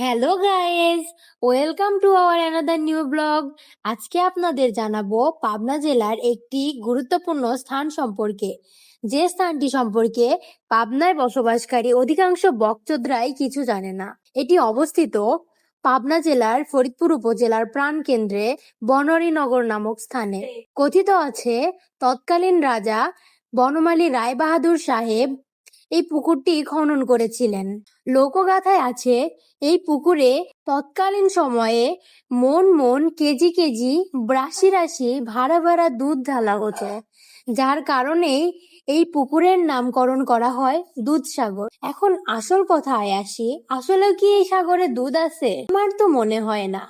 Hello guys welcome to our another new blog আজকে আপনাদের জানাব পাবনা জেলার একটি গুরুত্বপূর্ণ স্থান সম্পর্কে। যে স্থানটি সম্পর্কে পাবনায় বসবাসকারী অধিকাংশ বকচোদরাই কিছু জানে না। এটি অবস্থিত পাবনা জেলার ফরিদপুর উপজেলার প্রাণকেন্দ্রে বনরীনগর নামক স্থানে। কথিত আছে, তৎকালীন রাজা বনমালী রায় বাহাদুর সাহেব এই পুকুরটি খনন করেছিলেন। লোকগাথায় আছে, এই পুকুরে তৎকালীন সময়ে মন মন কেজি কেজি রাশি রাশি ভাড়া ভাড়া দুধ ঢালা হতো, যার কারণেই এই পুকুরের নামকরণ করা হয় দুধসাগর এখন আসল কথায় আসি, আসলে কি এই সাগরে দুধ আছে? আমার তো মনে হয় না।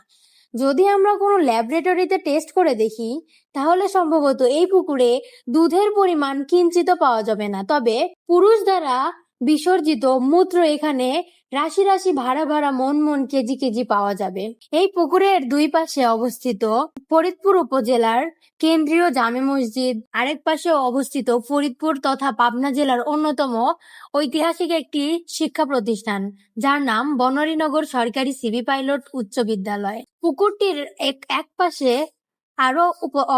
যদি আমরা কোনো ল্যাবরেটরিতে টেস্ট করে দেখি, তাহলে সম্ভবত এই পুকুরে দুধের পরিমাণ কিঞ্চিত পাওয়া যাবে না। তবে পুরুষ দ্বারা বিসর্জিত মূত্র এখানে রাশি রাশি ভাড়া ভাড়া মন মন কেজি কেজি পাওয়া যাবে। এই পুকুরের দুই পাশে অবস্থিত ফরিদপুর উপজেলার কেন্দ্রীয় জামে মসজিদ, আরেক পাশে অবস্থিত ফরিদপুর তথা পাবনা জেলার অন্যতম ঐতিহাসিক একটি শিক্ষা প্রতিষ্ঠান, যার নাম বনরীনগর সরকারি সিবি পাইলট উচ্চ বিদ্যালয়। পুকুরটির এক এক পাশে আরও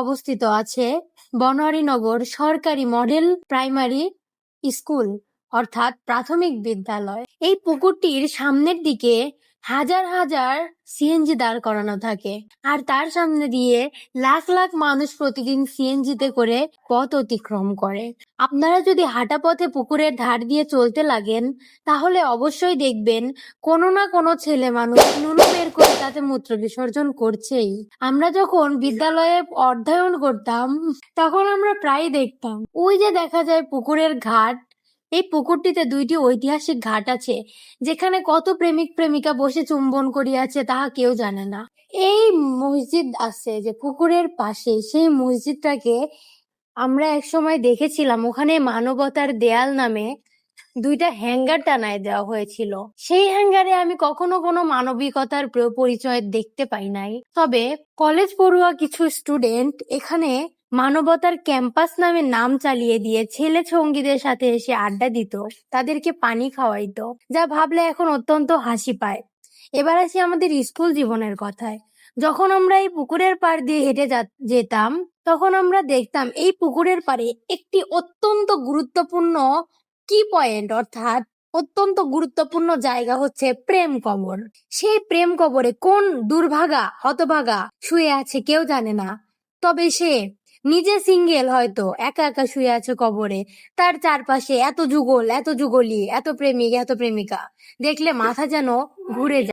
অবস্থিত আছে বনোয়ারিনগর সরকারি মডেল প্রাইমারি স্কুল। অর্থাৎ প্রাথমিক বিদ্যালয়। এই পুকুরটির সামনের দিকে হাজার হাজার সিএনজি দাঁড় করানো থাকে। আর তার সামনে দিয়ে লাখ লাখ মানুষ প্রতিদিন সিএনজিতে করে পথ অতিক্রম করে। আপনারা যদি হাঁটা পথে পুকুরের ধার দিয়ে চলতে লাগেন, তাহলে অবশ্যই দেখবেন কোনো না কোনো ছেলে মানুষ নুনু বের করে তাতে মূত্র বিসর্জন করছেই। আমরা যখন বিদ্যালয়ে অধ্যয়ন করতাম, তখন আমরা প্রায় দেখতাম, ওই যে দেখা যায় পুকুরের ঘাট এই পুকুরটিতে দুইটি ঐতিহাসিক ঘাট আছে, যেখানে কত প্রেমিক প্রেমিকা বসে চুম্বন করিয়াছে তাহা কেউ জানে না। এই মসজিদ আছে যে পুকুরের পাশে, সেই মসজিদটাকে আমরা এক সময় দেখেছিলাম। ওখানে মানবতার দেয়াল নামে দুইটা হ্যাঙ্গার টানায় দেওয়া হয়েছিল। সেই হ্যাঙ্গারে আমি কখনো কোনো মানবিকতার পরিচয় দেখতে পাই নাই। তবে কলেজ পড়ুয়া কিছু স্টুডেন্ট এখানে মানবতার ক্যাম্পাস নামে নাম চালিয়ে দিয়ে ছেলে সঙ্গীদের সাথে এসে আড্ডা দিত, তাদেরকে পানি খাওয়াইতো, যা ভাবলে এখন অত্যন্ত হাসি পায়। এবার আসি আমাদের স্কুল জীবনের কথায়। যখন আমরা এই পুকুরের পাড় দিয়ে হেঁটে যেতাম, তখন আমরা দেখতাম এই পুকুরের পাড়ে একটি অত্যন্ত গুরুত্বপূর্ণ কি পয়েন্ট? অর্থাৎ অত্যন্ত গুরুত্বপূর্ণ জায়গা হচ্ছে প্রেম কবর। সেই প্রেম কবরে কোন দুর্ভাগা, হতভাগা শুয়ে আছে কেউ জানে না। তবে সে নিজে সিঙ্গেল হয়তো, একা একা শুয়ে আছে কবরে। তার চারপাশে এত যুগল, এত যুগলি, এত প্রেমিক, এত প্রেমিকা। দেখলে মাথা যেন ঘুরে যায়।